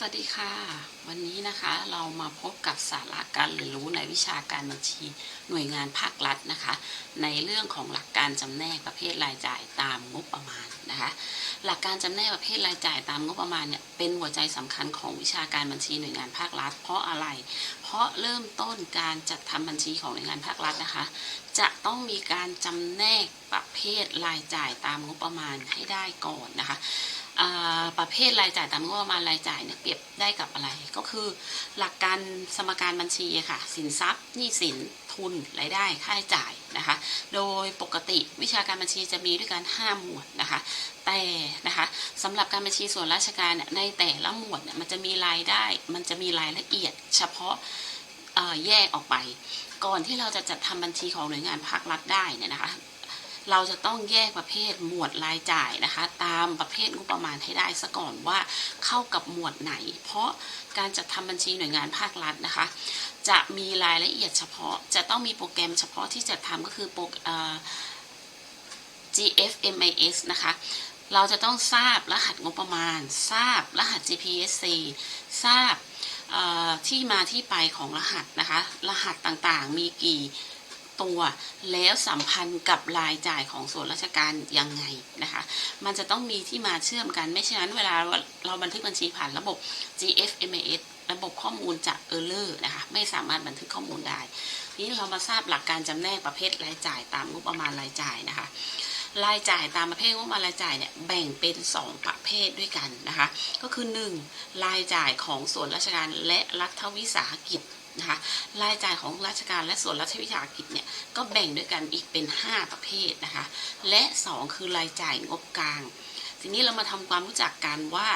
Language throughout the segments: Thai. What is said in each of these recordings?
สวัสดีค่ะ วันนี้นะคะเรามาพบกับสาระการเรียนรู้ในวิชาการบัญชีหน่วยงานภาครัฐนะคะ ในเรื่องของหลักการจำแนกประเภทรายจ่ายตามงบประมาณนะคะ หลักการจำแนกประเภทรายจ่ายตามงบประมาณเนี่ยเป็นหัวใจสำคัญของวิชาการบัญชีหน่วยงานภาครัฐ เพราะอะไร เพราะเริ่มต้นการจัดทำบัญชีของหน่วยงานภาครัฐนะคะ จะต้องมีการจำแนกประเภทรายจ่ายตามงบประมาณให้ได้ก่อนนะคะ ประเภทรายจ่ายตามงบประมาณรายจ่ายเนี่ยเปรียบได้กับอะไร ก็คือหลักการสมการบัญชีค่ะ สินทรัพย์หนี้สินทุนรายได้ค่าใช้จ่ายนะคะ โดยปกติวิชาการบัญชีจะมีด้วยกัน5หมวดนะคะ แต่นะคะสำหรับการบัญชีส่วนราชการเนี่ยในแต่ละหมวดเนี่ยมันจะมีรายได้ มันจะมีรายละเอียด เฉพาะแยกออกไป ก่อนที่เราจะจัดทำบัญชีของหน่วยงานภาครัฐได้เนี่ยนะคะ เราจะต้องแยกประเภทหมวดรายจ่ายนะคะ ตามประเภทงบประมาณให้ได้ซะก่อนว่าเข้ากับหมวดไหน เพราะการจัดทำบัญชีหน่วยงานภาครัฐนะคะ จะมีรายละเอียดเฉพาะ จะต้องมีโปรแกรมเฉพาะที่จะทำก็คือโปรเอ่อ GFMIS นะคะ เราจะต้องทราบรหัสงบประมาณ ทราบรหัส GPSC ทราบที่มาที่ไปของรหัสนะคะ รหัสต่างๆมีกี่ ตัวแล้วสัมพันธ์กับรายจ่ายของส่วนราชการยังไงนะคะ มันจะต้องมีที่มาเชื่อมกัน ไม่เช่นนั้นเวลาเราบันทึกบัญชีผ่านระบบ GFMS ระบบข้อมูลจะเออร์เลอร์นะคะไม่สามารถบันทึกข้อมูลได้ ทีนี้เรามาทราบหลักการจำแนกประเภทรายจ่ายตามงบประมาณรายจ่ายนะคะ รายจ่ายตามประเภทงบประมาณรายจ่ายเนี่ยแบ่งเป็น 2 ประเภทด้วยกันนะคะ ก็คือ 1. รายจ่ายของส่วนราชการและรัฐวิสาหกิจนะคะ รายจ่ายของราชการและส่วนรัฐวิสาหกิจเนี่ยก็แบ่งด้วยกันอีกเป็น 5 ประเภทนะคะ และ 2 คือรายจ่ายงบกลาง ทีนี้เรามาทำความรู้จักกันว่า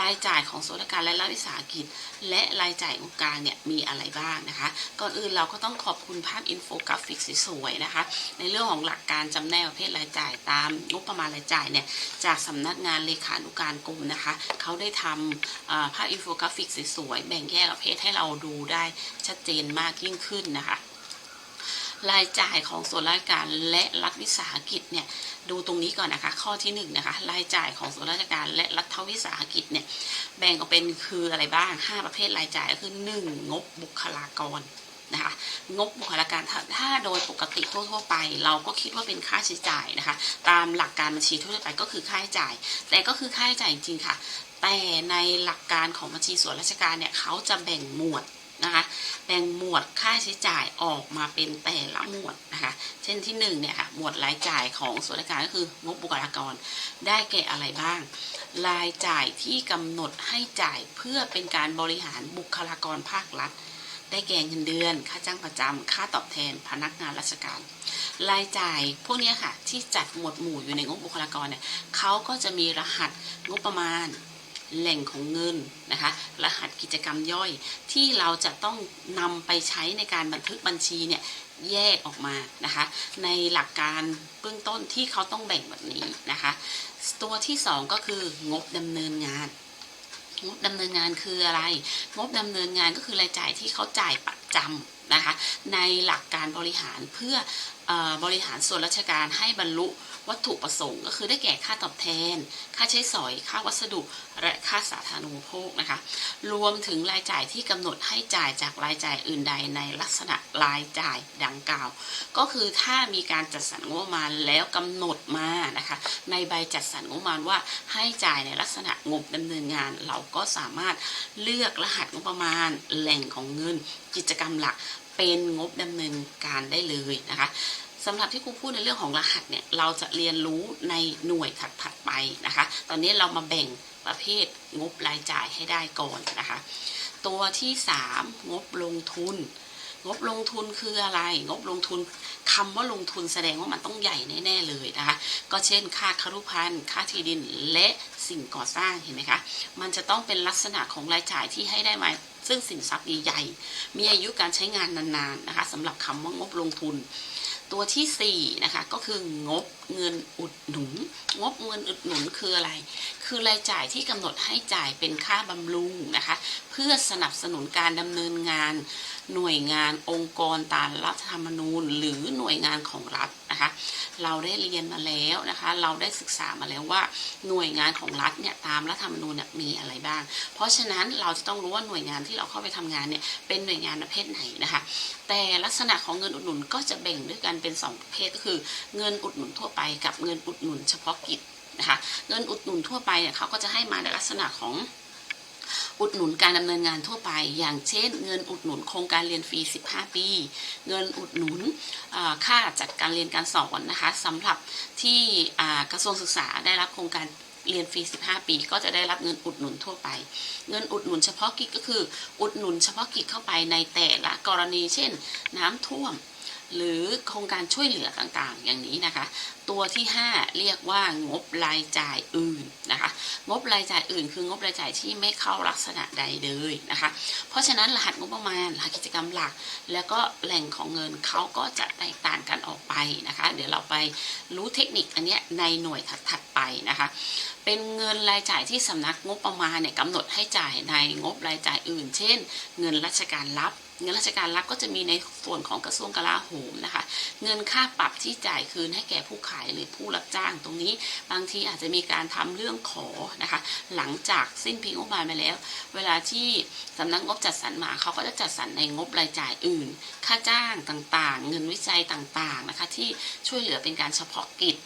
รายจ่ายของส่วนการและรัฐวิสาหกิจ และรายจ่ายงบกางเนี่ยมีอะไรบ้างนะคะ ก่อนอื่นเราก็ต้องขอบคุณภาพอินโฟกราฟิกสวยๆนะคะ ในเรื่องของหลักการจำแนกประเภทรายจ่ายตามงบประมาณรายจ่ายเนี่ยจากสำนักงานเลขานุการกรมนะคะเขาได้ทำภาพอินโฟกราฟิกสวยๆแบ่งแยกประเภทให้เราดูได้ชัดเจนมากยิ่งขึ้นนะคะ รายจ่ายของส่วนราชการและรัฐวิสาหกิจเนี่ยดูตรงนี้ก่อนนะคะ ข้อที่หนึ่งนะคะรายจ่ายของส่วนราชการและรัฐวิสาหกิจเนี่ยแบ่งออกเป็นคืออะไรบ้าง 5 ประเภทรายจ่ายก็คือ 1. งบบุคลากรนะคะงบบุคลากรถ้าถ้าโดยปกติทั่วๆไป เราก็คิดว่าเป็นค่าใช้จ่ายนะคะ ตามหลักการบัญชีทั่วไปก็คือค่าใช้จ่าย แต่ก็คือค่าใช้จ่ายจริงๆค่ะ แต่ในหลักการของบัญชีส่วนราชการเนี่ยเขาจะแบ่งหมวด นะคะแบ่งหมวดค่าใช้จ่ายออกมาเป็นแต่ละหมวดนะคะเช่นที่หนึ่งเนี่ยค่ะหมวดรายจ่ายของส่วนราชการก็คืองบบุคลากรได้แก่อะไรบ้าง รายจ่ายที่กำหนดให้จ่ายเพื่อเป็นการบริหารบุคลากรภาครัฐ ได้แก่เงินเดือน ค่าจ้างประจำค่าตอบแทนพนักงานราชการ รายจ่ายพวกนี้ค่ะที่จัดหมวดหมู่อยู่ในงบบุคลากรเนี่ยเขาก็จะมีรหัสงบประมาณ แหล่งของเงินนะคะ รหัสกิจกรรมย่อยที่เราจะต้องนำไปใช้ในการบันทึกบัญชีเนี่ยแยกออกมานะคะ ในหลักการเบื้องต้นที่เขาต้องแบ่งแบบนี้นะคะ ตัวที่สองก็คืองบดำเนินงาน งบดำเนินงานคืออะไร งบดำเนินงานก็คือรายจ่ายที่เขาจ่ายประจำนะคะ ในหลักการบริหารเพื่อเออ บริหารส่วนราชการให้บรรลุวัตถุประสงค์ก็คือได้แก่ค่าตอบแทน ค่าใช้สอย ค่าวัสดุ และค่าสาธารณูปโภคนะคะ รวมถึงรายจ่ายที่กำหนดให้จ่ายจากรายจ่ายอื่นใดในลักษณะรายจ่ายดังกล่าว ก็คือถ้ามีการจัดสรรงบประมาณแล้วกำหนดมานะคะ ในใบจัดสรรงบประมาณว่าให้จ่ายในลักษณะงบดำเนินงาน เราก็สามารถเลือกรหัสงบประมาณ แหล่งของเงิน กิจกรรมหลัก เป็นงบดำเนินการได้เลยนะคะสำหรับที่ครูพูดในเรื่องของรหัสเนี่ยเราจะเรียนรู้ในหน่วยถัดๆไปนะคะ ตอนนี้เรามาแบ่งประเภทงบรายจ่ายให้ได้ก่อนนะคะ ตัวที่สามงบลงทุน งบลงทุนคืออะไร งบลงทุนคำว่าลงทุนแสดงว่ามันต้องใหญ่แน่ๆเลยนะคะ ก็เช่น ค่าคารุพันธ์ค่าที่ดินและสิ่งก่อสร้างเห็นไหมคะ มันจะต้องเป็นลักษณะของรายจ่ายที่ให้ได้มา ซึ่งสินทรัพย์ใหญ่ๆ มีอายุการใช้งานนานๆนะคะสำหรับคำว่างบลงทุน ตัวที่4นะคะก็คืองบเงินอุดหนุน งบเงินอุดหนุนคืออะไร คือรายจ่ายที่กำหนดให้จ่ายเป็นค่าบำรุงนะคะ เพื่อสนับสนุนการดำเนินงาน หน่วยงานองค์กรตามรัฐธรรมนูญ หรือหน่วยงานของรัฐนะคะเราได้เรียนมาแล้วนะคะเราได้ศึกษามาแล้วว่าหน่วยงานของรัฐเนี่ยตามรัฐธรรมนูญเนี่ยมีอะไรบ้าง เพราะฉะนั้นเราจะต้องรู้ว่าหน่วยงานที่เราเข้าไปทำงานเนี่ยเป็นหน่วยงานประเภทไหนนะคะแต่ลักษณะของเงินอุดหนุนก็จะแบ่งด้วยกันเป็นสองประเภทก็คือ เงินอุดหนุนทั่วไปกับเงินอุดหนุนเฉพาะกิจนะคะเงินอุดหนุนทั่วไปเนี่ยเขาก็จะให้มาในลักษณะของ อุดหนุนการดำเนินงานทั่วไป อย่างเช่น เงินอุดหนุนโครงการเรียนฟรี 15 ปี เงินอุดหนุนค่าจัดการเรียนการสอนนะคะสำหรับที่กระทรวงศึกษาได้รับโครงการเรียนฟรี 15 ปี ก็จะได้รับเงินอุดหนุนทั่วไป เงินอุดหนุนเฉพาะกิจก็คือ อุดหนุนเฉพาะกิจเข้าไปในแต่ละกรณี เช่น น้ำท่วม หรือโครงการช่วยเหลือต่างๆ อย่างนี้นะคะ ตัวที่ 5 เรียกว่างบรายจ่ายอื่นนะคะ งบรายจ่ายอื่น คืองบรายจ่ายที่ไม่เข้าลักษณะใดเลยนะคะ เพราะฉะนั้นรหัสงบประมาณรหัสกิจกรรมหลัก แล้วก็แหล่งของเงินเขาก็จะแตกต่างกันออกไปนะคะ เดี๋ยวเราไปรู้เทคนิคอันเนี้ยในหน่วยถัดๆไปนะคะเป็นเงินรายจ่ายที่สำนักงบประมาณเนี่ยกำหนดให้จ่ายในงบรายจ่ายอื่น เช่น เงินราชการรับ เงินราชการรับก็จะมีในส่วนของกระทรวงกลาโหมนะคะ เงินค่าปรับที่จ่ายคืนให้แก่ผู้ขายหรือผู้รับจ้างตรงนี้ บางทีอาจจะมีการทำเรื่องขอนะคะ หลังจากสิ้นปีงบประมาณไปแล้ว เวลาที่สำนักงบจัดสรรมาเขาก็จะจัดสรรในงบรายจ่ายอื่น ค่าจ้างต่างๆ เงินวิจัยต่างๆนะคะ ที่ช่วยเหลือเป็นการเฉพาะกิจ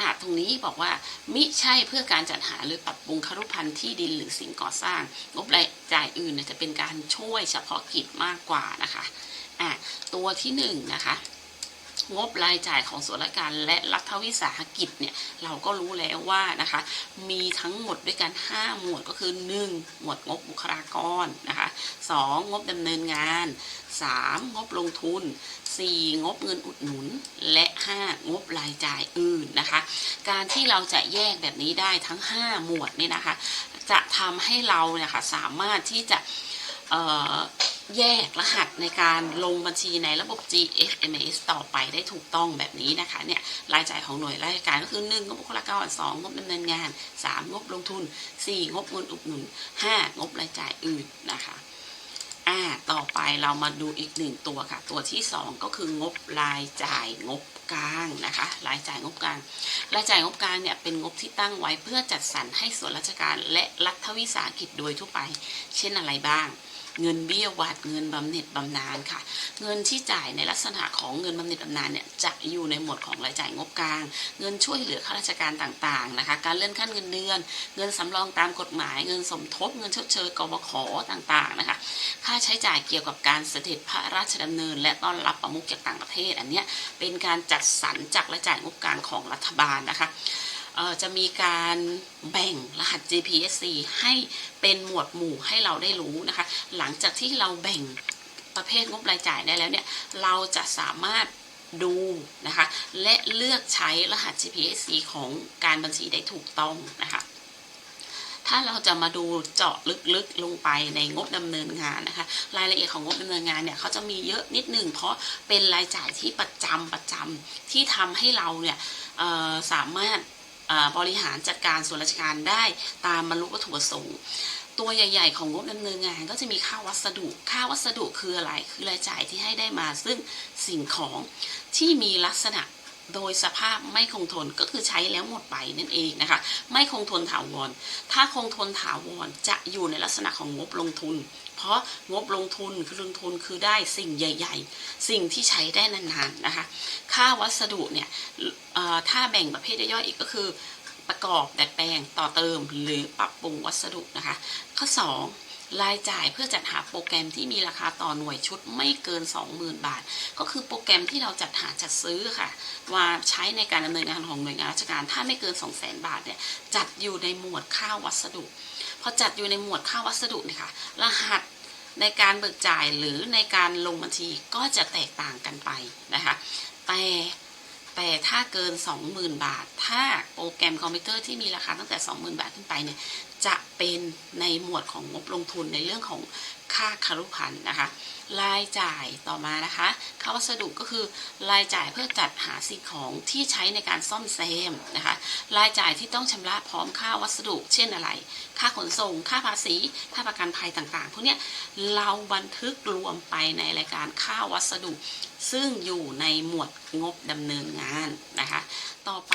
อะตรงนี้บอกว่ามิใช่เพื่อการจัดหาหรือปรับปรุงคารุพันธ์ที่ดินหรือสิ่งก่อสร้างงบราย จ่ายอื่นเนี่ยจะเป็นการช่วยเฉพาะกิจมากกว่านะคะอะตัวที่หนึ่งนะคะงบรายจ่ายของส่วนราชการและรัฐวิสาหกิจเนี่ยเราก็รู้แล้วว่านะคะมีทั้งหมดด้วยกัน 5 หมวดก็คือ 1. หมวดงบบุคลากรนะคะ 2. งบดำเนินงาน 3. งบลงทุน 4. งบเงินอุดหนุน และ 5. งบรายจ่ายอื่นนะคะ การที่เราจะแยกแบบนี้ได้ทั้ง 5 หมวดนี่นะคะ จะทำให้เราเนี่ยค่ะสามารถที่จะแยกรหัสในการลงบัญชีในระบบ GFMS ต่อไปได้ถูกต้องแบบนี้นะคะเนี่ยรายจ่ายของหน่วยราชการก็คือ 1 งบบุคลากร 2 งบดำเนินงาน 3 งบลงทุน 4 งบเงินอุดหนุน 5 งบรายจ่ายอื่นนะคะ อ่าต่อไปเรามาดูอีกหนึ่งตัวค่ะ ตัวที่ 2 ก็คืองบรายจ่ายงบกลางนะคะรายจ่ายงบกลาง รายจ่ายงบกลางเนี่ยเป็นงบที่ตั้งไว้เพื่อจัดสรรให้ส่วนราชการและรัฐวิสาหกิจโดยทั่วไป เช่นอะไรบ้าง เงินเบี้ยวัดเงินบำเหน็จบำนาญค่ะ เงินที่จ่ายในลักษณะของเงินบำเหน็จบำนาญเนี่ยจะอยู่ในหมวดของรายจ่ายงบกลาง เงินช่วยเหลือข้าราชการต่างๆนะคะ การเลื่อนขั้นเงินเดือน เงินสำรองตามกฎหมาย เงินสมทบ เงินชดเชยกบขต่างๆนะคะ ค่าใช้จ่ายเกี่ยวกับการเสด็จพระราชดำเนิน และต้อนรับประมุขจากต่างประเทศ อันนี้เป็นการจัดสรรจากรายจ่ายงบกลางของรัฐบาลนะคะจะมีการแบ่งรหัส GPSC ให้เป็นหมวดหมู่ให้เราได้รู้นะคะ หลังจากที่เราแบ่งประเภทงบรายจ่ายได้แล้วเนี่ย เราจะสามารถดูนะคะ และเลือกใช้รหัส GPSC ของการบัญชีได้ถูกต้องนะคะ ถ้าเราจะมาดูเจาะลึกๆลงไปในงบดำเนินงานนะคะ รายละเอียดของงบดำเนินงานเนี่ยเขาจะมีเยอะนิดหนึ่งเพราะเป็นรายจ่ายที่ประจำประจำที่ทำให้เราเนี่ยสามารถบริหารจัดการส่วนราชการได้ตามบรรลุวัตถุประสงค์ตัวใหญ่ ๆ ของงบดำเนินงานก็จะมีค่าวัสดุ ค่าวัสดุคืออะไร คือรายจ่ายที่ให้ได้มาซึ่งสิ่งของที่มีลักษณะ โดยสภาพไม่คงทนก็คือใช้แล้วหมดไปนั่นเองนะคะ ไม่คงทนถาวร ถ้าคงทนถาวรจะอยู่ในลักษณะของงบลงทุน เพราะงบลงทุนคือลงทุนคือได้สิ่งใหญ่ ๆ สิ่งที่ใช้ได้นานๆนะคะ ค่าวัสดุเนี่ยถ้าแบ่งประเภทย่อยๆอีกก็คือประกอบดัดแปลงต่อเติมหรือปรับปรุงวัสดุนะคะ ข้อ 2 รายจ่ายเพื่อจัดหาโปรแกรมที่มีราคาต่อหน่วยชุดไม่เกิน 20,000 บาท ก็คือโปรแกรมที่เราจัดหาจัดซื้อค่ะ ว่าใช้ในการดำเนินงานของหน่วยงานราชการถ้าไม่เกิน 200,000 บาทเนี่ยจัดอยู่ในหมวดค่าวัสดุ พอจัดอยู่ในหมวดค่าวัสดุเนี่ยค่ะรหัสในการเบิกจ่ายหรือในการลงบัญชีก็จะแตกต่างกันไปนะคะแต่แต่ถ้าเกิน 20,000 บาท ถ้าโปรแกรมคอมพิวเตอร์ที่มีราคาตั้งแต่ 20,000 บาทขึ้นไปเนี่ย จะเป็นในหมวดของงบลงทุนในเรื่องของค่าคารุพันธ์นะคะ รายจ่ายต่อมานะคะค่าวัสดุก็คือรายจ่ายเพื่อจัดหาสิ่งของที่ใช้ในการซ่อมแซมนะคะ รายจ่ายที่ต้องชำระพร้อมค่าวัสดุ เช่นอะไร ค่าขนส่ง ค่าภาษี ค่าประกันภัยต่างๆพวกนี้เราบันทึกรวมไปในรายการค่าวัสดุ ซึ่งอยู่ในหมวดงบดำเนินงานนะคะ ต่อไป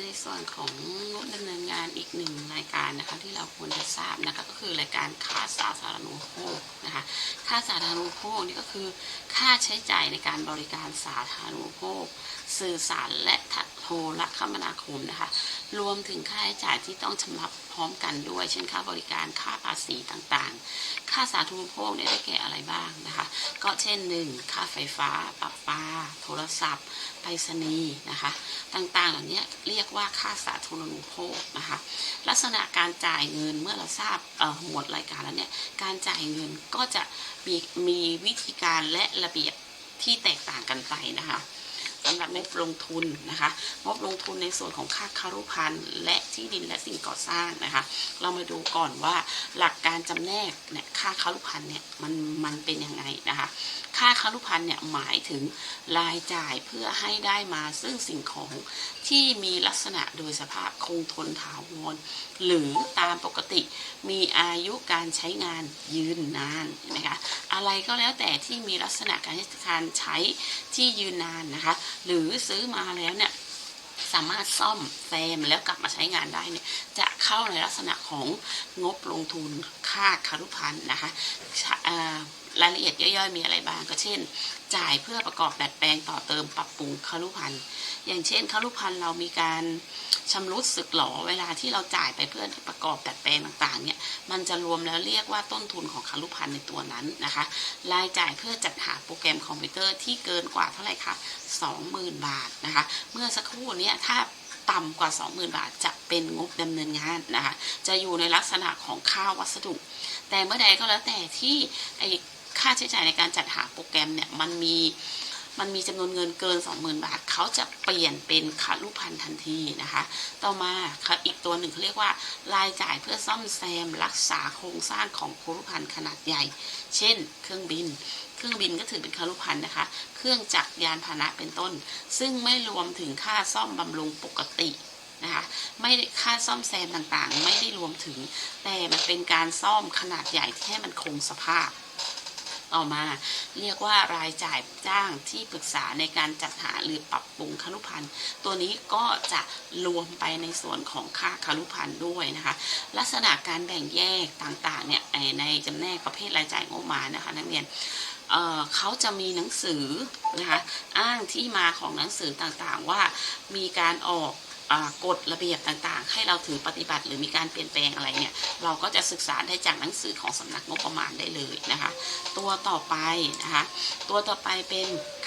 ในส่วนของงบดำเนินงานอีกหนึ่งรายการนะคะที่เราควรจะทราบนะคะก็คือรายการค่าสาธารณูปโภคนะคะค่าสาธารณูปโภคนี่ก็คือ ค่าใช้จ่ายในการบริการสาธารณูปโภค สื่อสารและโทรคมนาคมนะคะ รวมถึงค่าใช้จ่ายที่ต้องชำระพร้อมกันด้วย เช่นค่าบริการค่าภาษีต่างๆ ค่าสาธารณูปโภคเนี่ยได้แก่อะไรบ้างนะคะ ก็เช่นหนึ่งค่าไฟฟ้าปรับปาโทรศัพท์ไปรษณีย์นะคะ ต่างๆเหล่านี้เรียกว่าค่าสาธารณูปโภคนะคะ ลักษณะการจ่ายเงินเมื่อเราทราบหมวดรายการแล้วเนี่ยการจ่ายเงินก็จะมีมีวิธีการและระเบียบที่แตกต่างกันไปนะคะ สำหรับงบลงทุนนะคะงบลงทุนในส่วนของค่าคารุพันธ์และที่ดินและสิ่งก่อสร้างนะคะ เรามาดูก่อนว่าหลักการจำแนกเนี่ยค่าคารุพันธ์เนี่ยมันมันเป็นยังไงนะคะ ค่าคารุพันธ์เนี่ยหมายถึงรายจ่ายเพื่อให้ได้มาซึ่งสิ่งของที่มีลักษณะโดยสภาพคงทนถาวรหรือตามปกติมีอายุการใช้งานยืนนานนะคะอะไรก็แล้วแต่ที่มีลักษณะการการใช้ที่ยืนนานนะคะหรือซื้อมาแล้วเนี่ยสามารถซ่อมแซมแล้วกลับมาใช้งานได้เนี่ย จะเข้าในลักษณะของงบลงทุนค่าคารุพันธ์นะคะ รายละเอียดย่อยๆ มีอะไรบ้างก็เช่น จ่ายเพื่อประกอบดัดแปลงต่อเติมปรับปรุงคารุพันธ์อย่างเช่นคารุพันธ์เรามีการชำรุดสึกหรอเวลาที่เราจ่ายไปเพื่อประกอบดัดแปลงต่างๆเนี่ยมันจะรวมแล้วเรียกว่าต้นทุนของคารุพันธ์ในตัวนั้นนะคะ รายจ่ายเพื่อจัดหาโปรแกรมคอมพิวเตอร์ที่เกินกว่าเท่าไหร่คะ20,000 บาทนะคะ เมื่อสักครู่นี้ถ้าต่ำกว่า 20,000 บาทจะเป็นงบดำเนินงานนะคะ จะอยู่ในลักษณะของค่าวัสดุ แต่เมื่อใดก็แล้วแต่ที่ไอ ค่าใช้จ่ายในการจัดหาโปรแกรมเนี่ยมันมีมันมีจำนวนเงินเกิน 20,000 บาท เขาจะเปลี่ยนเป็นคารุพันธ์ทันทีนะคะ ต่อมาค่ะอีกตัวหนึ่งเขาเรียกว่ารายจ่ายเพื่อซ่อมแซมรักษาโครงสร้างของคารุพันธ์ขนาดใหญ่ เช่น เครื่องบิน เครื่องบินก็ถือเป็นคารุพันธ์นะคะ เครื่องจักรยานพาหนะเป็นต้น ซึ่งไม่รวมถึงค่าซ่อมบำรุงปกตินะคะไม่ค่าซ่อมแซมต่างๆ ไม่ได้รวมถึง แต่มันเป็นการซ่อมขนาดใหญ่ที่ให้มันคงสภาพ ต่อมา เรียกว่ารายจ่ายจ้างที่ปรึกษาในการจัดหาหรือปรับปรุงคารุพันธ์ตัวนี้ก็จะรวมไปในส่วนของค่าคารุพันธ์ด้วยนะคะ ลักษณะการแบ่งแยกต่างๆเนี่ยในจำแนกประเภทรายจ่ายงบประมาณนะคะนักเรียนเเขาจะมีหนังสือนะคะอ้างที่มาของหนังสือต่างๆว่ามีการออก กฎระเบียบต่างๆ ให้เราถือปฏิบัติหรือมีการเปลี่ยนแปลงอะไรเนี่ย เราก็จะศึกษาได้จากหนังสือของสำนักงบประมาณได้เลยนะคะ ตัวต่อไปนะคะ ตัวต่อไปเป็น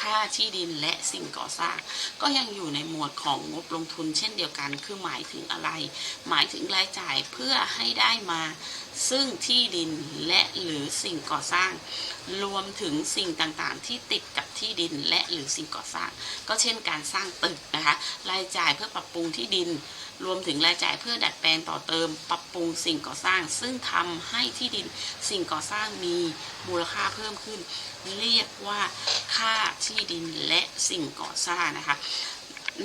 ค่าที่ดินและสิ่งก่อสร้าง ก็ยังอยู่ในหมวดของงบลงทุนเช่นเดียวกัน คือหมายถึงอะไร หมายถึงรายจ่ายเพื่อให้ได้มา ซึ่งที่ดินและหรือสิ่งก่อสร้าง รวมถึงสิ่งต่างๆ ที่ติดกับที่ดินและหรือสิ่งก่อสร้าง ก็เช่นการสร้างตึกนะคะ รายจ่ายเพื่อปรับปรุงที่ดิน รวมถึงรายจ่ายเพื่อดัดแปลงต่อเติม ปรับปรุงสิ่งก่อสร้าง ซึ่งทำให้ที่ดินสิ่งก่อสร้างมีมูลค่าเพิ่มขึ้น เรียกว่าค่าที่ดินและสิ่งก่อสร้างนะคะ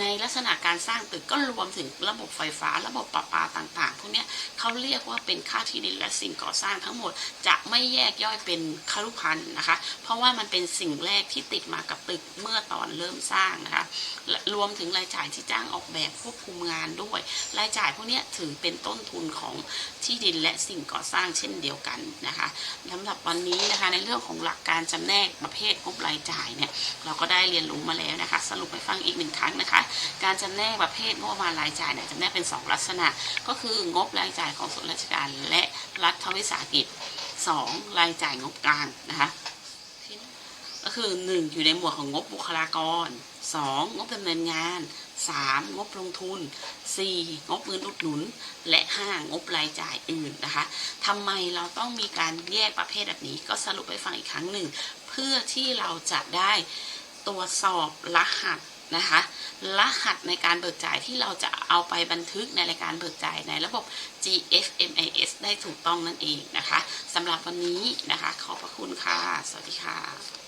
ในลักษณะการสร้างตึกก็รวมถึงระบบไฟฟ้า ระบบประปาต่างๆพวกนี้เขาเรียกว่าเป็นค่าที่ดินและสิ่งก่อสร้างทั้งหมดจะไม่แยกย่อยเป็นคารุพันธ์นะคะ เพราะว่ามันเป็นสิ่งแรกที่ติดมากับตึกเมื่อตอนเริ่มสร้างนะคะ รวมถึงรายจ่ายที่จ้างออกแบบควบคุมงานด้วย รายจ่ายพวกนี้ถือเป็นต้นทุนของที่ดินและสิ่งก่อสร้างเช่นเดียวกันนะคะสำหรับวันนี้นะคะในเรื่องของหลักการจำแนกประเภทงบรายจ่ายเนี่ยเราก็ได้เรียนรู้มาแล้วนะคะ สรุปไปฟังอีกหนึ่งครั้งนะคะการจำแนกประเภทงบประมาณรายจ่ายเนี่ยจำแนกเป็น 2 ลักษณะ ก็คืองบรายจ่ายของส่วนราชการและรัฐวิสาหกิจ 2. รายจ่ายงบกลางนะคะก็คือ 1 อยู่ในหมวดของงบบุคลากร 2. งบดำเนินงาน 3. งบลงทุน 4. งบเงินอุดหนุน และ 5. งบรายจ่ายอื่นนะคะทำไมเราต้องมีการแยกประเภทแบบนี้ ก็สรุปไปฟังอีกครั้งหนึ่ง เพื่อที่เราจะได้ตรวจสอบรหัส นะคะ รหัสในการเบิกจ่ายที่เราจะเอาไปบันทึกในรายการเบิกจ่ายในระบบ GFMIS ได้ถูกต้องนั่นเองนะคะสำหรับวันนี้นะคะ ขอบพระคุณค่ะ สวัสดีค่ะ